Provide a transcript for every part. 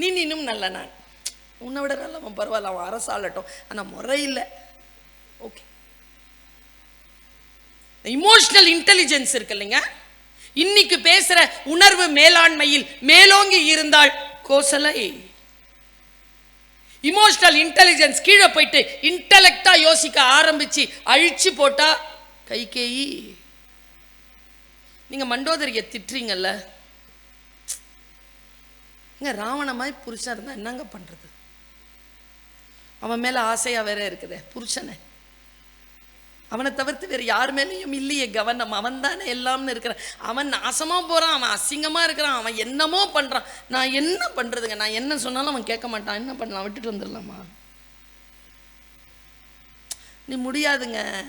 நீ இன்னும் நல்ல நான் உன்னை விட நல்லவன் பரவாயில்ல அவன் அரசாளட்டும். ஆனால் முறை இல்லை. ஓகே இமோஷனல் இன்டெலிஜென்ஸ் இருக்கு இல்லைங்க? இன்னைக்கு பேசுற உணர்வு மேலாண்மையில் மேலோங்கி இருந்தால் கோசலை. இமோஷனல் இன்டெலிஜென்ஸ் கீழே போயிட்டு இன்டலெக்டா யோசிக்க ஆரம்பிச்சு அழிச்சு போட்டா கைகேயி நீங்க மண்டோதரியை திட்டுறீங்கல்ல? ஏங்க ராவண மாதிரி புருஷன் இருந்தா என்னங்க பண்றது? அவன் மேல ஆசையா வேற இருக்குதே புருஷனை. அவனை தவிர்த்து வேறு யார் மேலேயும் இல்லையே கவனம். அவன் தானே எல்லாம்னு இருக்கிறான். அவன் நாசமா போறான் அவன் அசிங்கமா இருக்கிறான் அவன் என்னமோ பண்றான். நான் என்ன பண்றதுங்க? நான் என்ன சொன்னாலும் அவன் கேட்க மாட்டான். என்ன பண்ணலாம்? விட்டுட்டு வந்துடலாமா? நீ முடியாதுங்க.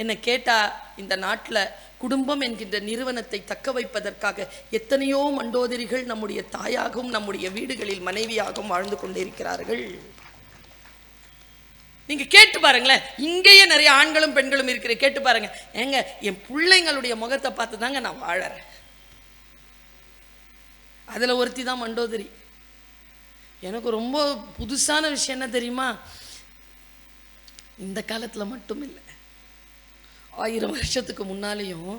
என்னை கேட்டா இந்த நாட்டில் குடும்பம் என்கின்ற நிறுவனத்தை தக்க வைப்பதற்காக எத்தனையோ மண்டோதரிகள் நம்முடைய தாயாகவும் நம்முடைய வீடுகளில் மனைவியாகவும் வாழ்ந்து கொண்டிருக்கிறார்கள். நீங்க கேட்டு பாருங்களேன். இங்கேயே நிறைய ஆண்களும் பெண்களும் இருக்கிற கேட்டு பாருங்க. ஏங்க என் பிள்ளைங்களுடைய முகத்தை பார்த்து தாங்க நான் வாழறேன். அதில் ஒருத்தி தான் மண்டோதரி. எனக்கு ரொம்ப புதுசான விஷயம் என்ன தெரியுமா? இந்த காலத்தில் மட்டும் இல்லை. ஆயிரம் வருஷத்துக்கு முன்னாலேயும்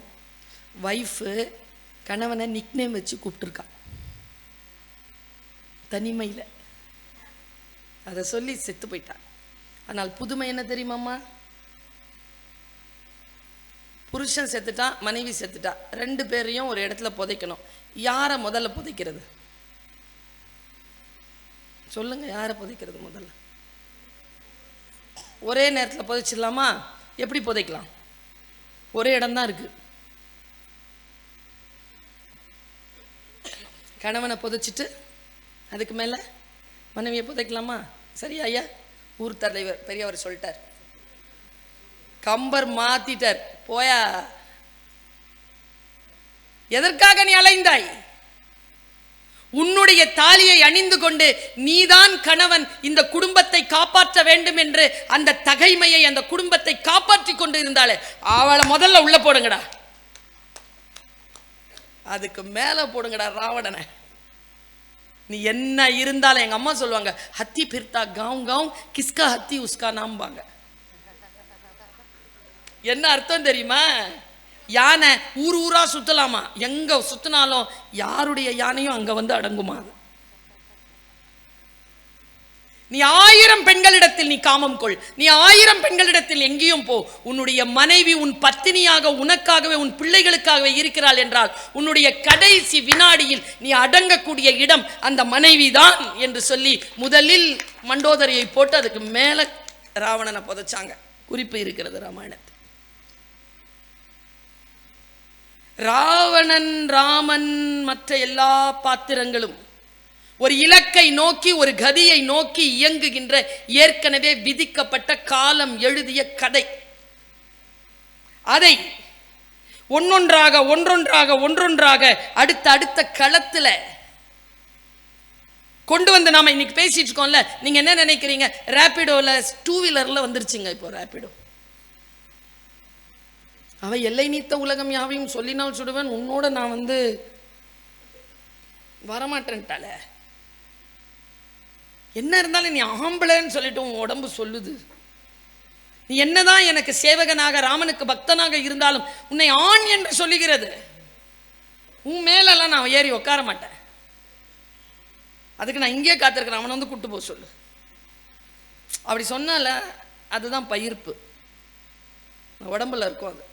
ஒய்ஃபு கணவனை நிக்னேம் வச்சு கூப்பிட்டுருக்கா. தனிமையில். அதை சொல்லி செத்து போயிட்டான் ஆனால் புதுமை என்ன தெரியுமாம்மா? புருஷன் செத்துட்டான் மனைவி செத்துட்டா. ரெண்டு பேரையும் ஒரு இடத்துல புதைக்கணும். யாரை முதல்ல புதைக்கிறது? சொல்லுங்க யாரை புதைக்கிறது முதல்ல? ஒரே நேரத்தில் புதைச்சிடலாமா? எப்படி புதைக்கலாம்? ஒரே இடம்தான் இருக்கு. கணவனை புதைச்சிட்டு அதுக்கு மேலே மனைவியை புதைக்கலாமா? சரி ஐயா? ஊர் தலைவர் பெரியவர் சொல்லிட்டார். கம்பர் மாத்திட்டார். போயா? எதற்காக நீ அலைந்தாய்? உன்னுடைய தாலியை அணிந்து கொண்டு நீதான் கணவன் இந்த குடும்பத்தை காப்பாற்ற வேண்டும் என்று அந்த தகைமையை அந்த குடும்பத்தை காப்பாற்றி கொண்டு இருந்தாலே அவளை முதல்ல உள்ள போடுங்கடா. அதுக்கு மேல போடுங்கடா ராவணனை. நீ என்ன இருந்தாலும் எங்க அம்மா சொல்லுவாங்க ஹத்தி பிர்தா காவும் காவும் கிஸ்கா ஹத்தி உஸ்கா நாம்பாங்க. என்ன அர்த்தம் தெரியுமா? யானை ஊர் ஊரா சுத்தலாமா? எங்க சுத்தினாலும் யாருடைய யானையும் அங்க வந்து அடங்குமா? நீ ஆயிரம் பெண்களிடத்தில் நீ காமம் கொள். நீ ஆயிரம் பெண்களிடத்தில் எங்கேயும் போ. உன்னுடைய மனைவி உன் பத்தினியாக உனக்காகவே உன் பிள்ளைகளுக்காகவே இருக்கிறாள் என்றால் உன்னுடைய கடைசி வினாடியில் நீ அடங்கக்கூடிய இடம் அந்த மனைவிதான் என்று சொல்லி முதலில் மண்டோதரியை போட்டு அதுக்கு மேல ராவணனை புதைச்சாங்க. குறிப்பு இருக்கிறது ராமாயணன் ராவணன் ராமன் மற்ற எல்லா பாத்திரங்களும் ஒரு இலக்கை நோக்கி ஒரு கதியை நோக்கி இயங்குகின்ற ஏற்கனவே விதிக்கப்பட்ட காலம் எழுதிய கதை. அதை ஒன்னொன்றாக ஒன்றொன்றாக ஒன்றொன்றாக அடுத்த அடுத்த களத்தில் கொண்டு வந்து நாம இன்னைக்கு பேசிட்டு இருக்கோம்ல. நீங்க என்ன நினைக்கிறீங்க? ரேபிடோல டூ வீலர்ல வந்துருச்சுங்க இப்போ ரேபிடோ அவன் எல்லை நீத்த உலகம் யாவையும் சொல்லினால் சுடுவேன் உன்னோட நான் வந்து வரமாட்டேன்ட்டால என்ன இருந்தாலும் நீ ஆம்பளைன்னு சொல்லிட்டு உன் உடம்பு சொல்லுது. நீ என்னதான் எனக்கு சேவகனாக ராமனுக்கு பக்தனாக இருந்தாலும் உன்னை ஆண் என்று சொல்லுகிறது. உன் மேலெல்லாம் நான் ஏறி உட்கார மாட்டேன். அதுக்கு நான் இங்கேயே காத்திருக்கிறேன் அவனை வந்து கூட்டு போக சொல்லு. அப்படி சொன்னால அதுதான் பயிர்ப்பு. உடம்புல இருக்கும் அது.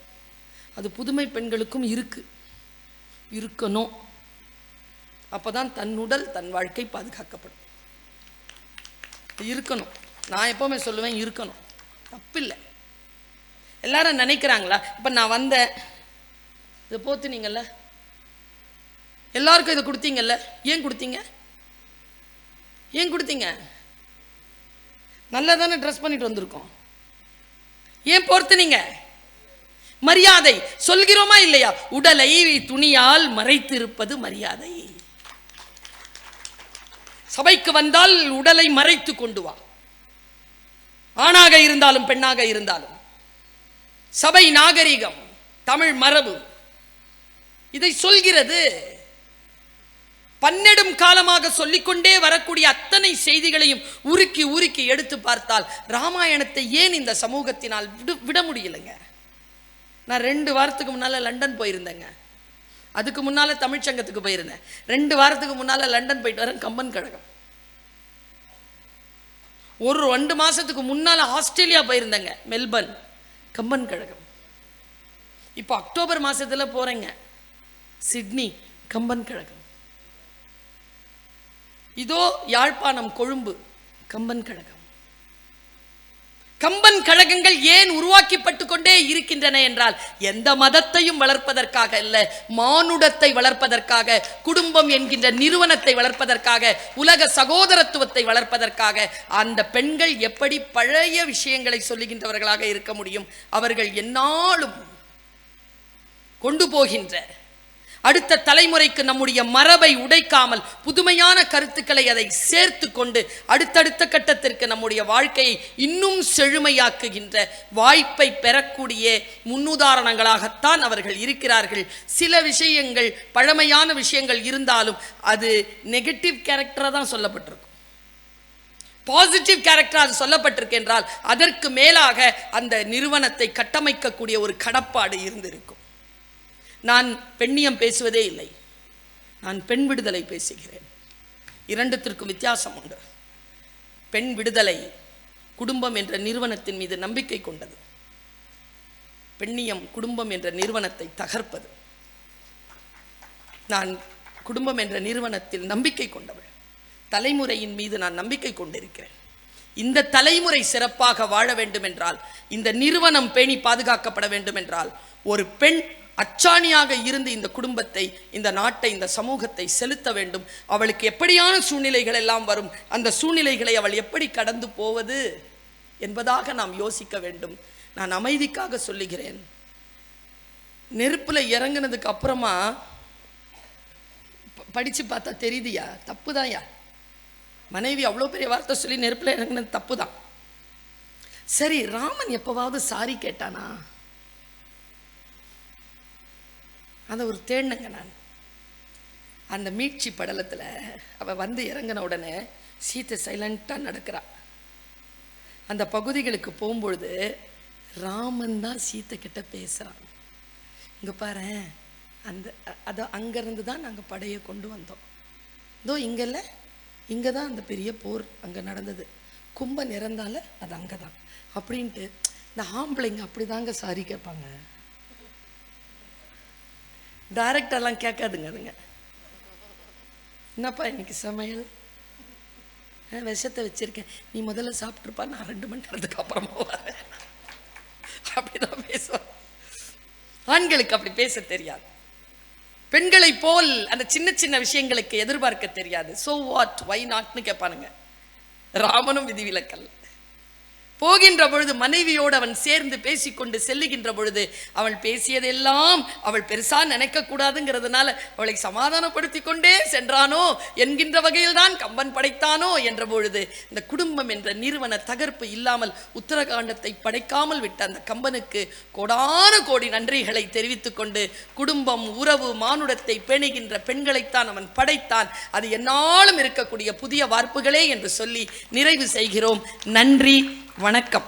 அது புதுமை பெண்களுக்கும் இருக்கு. இருக்கணும். அப்போதான் தன் உடல் தன் வாழ்க்கை பாதுகாக்கப்படும். இருக்கணும். நான் எப்பவுமே சொல்லுவேன் இருக்கணும். தப்பில்லை. எல்லாரும் நினைக்கிறாங்களா? இப்போ நான் வந்தேன். இதை போத்துனீங்கல்ல? எல்லாருக்கும் இதை கொடுத்தீங்கல்ல? ஏன் கொடுத்தீங்க? ஏன் கொடுத்தீங்க? நல்லா தானே ட்ரெஸ் பண்ணிட்டு வந்திருக்கோம். ஏன் பொறுத்துனீங்க மரியாதை சொல்கிறோமா இல்லையா? உடலை துணியால் மறைத்திருப்பது மரியாதை. சபைக்கு வந்தால் உடலை மறைத்து கொண்டு வா. ஆணாக இருந்தாலும் பெண்ணாக இருந்தாலும். சபை நாகரிகம் தமிழ் மரபு. இதை சொல்கிறது பன்னெடும் காலமாக சொல்லிக்கொண்டே வரக்கூடிய அத்தனை செய்திகளையும் உருக்கி உருக்கி எடுத்து பார்த்தால் ராமாயணத்தை ஏன் இந்த சமூகத்தினால் விடு விட முடியலைங்க? நான் ரெண்டு வாரத்துக்கு முன்னால் லண்டன் போயிருந்தேங்க. அதுக்கு முன்னால் தமிழ்ச்சங்கத்துக்கு போயிருந்தேன். ரெண்டு வாரத்துக்கு முன்னால் லண்டன் போயிட்டு வரேன் கம்பன் கழகம். ஒரு ரெண்டு மாதத்துக்கு முன்னால் ஆஸ்திரேலியா போயிருந்தேங்க மெல்பர்ன் கம்பன் கழகம். இப்போ அக்டோபர் மாதத்தில் போகிறேங்க சிட்னி கம்பன் கழகம். இதோ யாழ்ப்பாணம் கொழும்பு கம்பன் கழகம். கம்பன் கழகங்கள் ஏன் உருவாக்கப்பட்டு கொண்டே இருக்கின்றன என்றால் எந்த மதத்தையும் வளர்ப்பதற்காக அல்ல மானுடத்தை வளர்ப்பதற்காக குடும்பம் என்கின்ற நிறுவனத்தை வளர்ப்பதற்காக உலக சகோதரத்துவத்தை வளர்ப்பதற்காக அந்த பெண்கள் எப்படி பழைய விஷயங்களை சொல்லுகின்றவர்களாக இருக்க முடியும் அவர்கள் என்னாலும் கொண்டு போகின்ற அடுத்த தலைமுறைக்கு நம்முடைய மரபை உடைக்காமல் புதுமையான கருத்துக்களை அதை சேர்த்து கொண்டு அடுத்தடுத்த கட்டத்திற்கு நம்முடைய வாழ்க்கையை இன்னும் செழுமையாக்குகின்ற வாய்ப்பை பெறக்கூடிய முன்னுதாரணங்களாகத்தான் அவர்கள் இருக்கிறார்கள். சில விஷயங்கள் பழமையான விஷயங்கள் இருந்தாலும் அது நெகட்டிவ் கேரக்டராக தான் சொல்லப்பட்டிருக்கும். பாசிட்டிவ் கேரக்டர் அது சொல்லப்பட்டிருக்கென்றால் அதற்கு மேலாக அந்த நிறுவனத்தை கட்டமைக்கக்கூடிய ஒரு கடப்பாடு இருந்திருக்கும். நான் பெண்ணியம் பேசுவதே இல்லை. நான் பெண் விடுதலை பேசுகிறேன். இரண்டுத்திற்கும் வித்தியாசம் உண்டு. பெண் விடுதலை குடும்பம் என்ற நிறுவனத்தின் மீது நம்பிக்கை கொண்டது. பெண்ணியம் குடும்பம் என்ற நிறுவனத்தை தகர்ப்பது. நான் குடும்பம் என்ற நிறுவனத்தில் நம்பிக்கை கொண்டவள். தலைமுறையின் மீது நான் நம்பிக்கை கொண்டிருக்கிறேன். இந்த தலைமுறை சிறப்பாக வாழ வேண்டும் என்றால் இந்த நிறுவனம் பேணி பாதுகாக்கப்பட வேண்டும் என்றால் ஒரு பெண் அச்சாணியாக இருந்து இந்த குடும்பத்தை இந்த நாட்டை இந்த சமூகத்தை செலுத்த வேண்டும். அவளுக்கு எப்படியான சூழ்நிலைகள் எல்லாம் வரும்? அந்த சூழ்நிலைகளை அவள் எப்படி கடந்து போவது என்பதாக நாம் யோசிக்க வேண்டும். நான் அமைதிக்காக சொல்லுகிறேன். நெருப்பில் இறங்குனதுக்கு அப்புறமா படித்து பார்த்தா தெரியுதுயா? தப்புதான்யா? மனைவி அவ்வளோ பெரிய வார்த்தை சொல்லி நெருப்பில் இறங்குனது தப்பு தான் சரி ராமன் எப்பவாவது சாரி கேட்டானா? அதை ஒரு தேடினங்க நான். அந்த மீட்சி படலத்தில் அவள் வந்து இறங்கின உடனே சீத்தை சைலண்ட்டாக நடக்கிறாள் அந்த பகுதிகளுக்கு போகும்பொழுது ராமன் தான் சீத்தை கிட்ட பேசுகிறான் இங்கே பாரு அந்த அதை அங்கேருந்து தான் நாங்கள் படையை கொண்டு வந்தோம். இதோ இங்கல்ல இங்கே தான் அந்த பெரிய போர் அங்கே நடந்தது. கும்பன் இறந்தால அது அங்கே தான் அப்படின்ட்டு இந்த ஆம்பளைங்க அப்படி தாங்க சாரி கேட்பாங்க. டைரக்டெல்லாம் கேட்காதுங்க அதுங்க. என்னப்பா இன்னைக்கு சமையல்? ஆ, விஷத்தை வச்சிருக்கேன். நீ முதல்ல சாப்பிட்ருப்பா நான் ரெண்டு மணி நேரத்துக்கு அப்புறமா வரேன் அப்படிதான் பேசுவேன் ஆண்களுக்கு அப்படி பேச தெரியாது. பெண்களை போல் அந்த சின்ன சின்ன விஷயங்களுக்கு எதிர்பார்க்க தெரியாது. ஸோ வாட் வை நாட்னு கேட்பானுங்க. ராமனும் விதிவிலக்கல். போகின்ற பொழுது மனைவியோடு அவன் சேர்ந்து பேசிக்கொண்டு செல்லுகின்ற பொழுது அவள் பேசியதெல்லாம் அவள் பெருசா நினைக்க கூடாதுங்கிறதுனால அவளை சமாதானப்படுத்தி கொண்டே சென்றானோ என்கின்ற வகையில் தான் கம்பன் படைத்தானோ என்ற பொழுது இந்த குடும்பம் என்ற நிறுவன தகர்ப்பு இல்லாமல் உத்தரகாண்டத்தை படைக்காமல் விட்ட அந்த கம்பனுக்கு கோடான கோடி நன்றிகளை தெரிவித்துக் கொண்டு குடும்பம் உறவு மானுடத்தை பேணுகின்ற பெண்களைத்தான் அவன் படைத்தான். அது என்னாலும் இருக்கக்கூடிய புதிய வார்ப்புகளே என்று சொல்லி நிறைவு செய்கிறோம். நன்றி. வணக்கம்.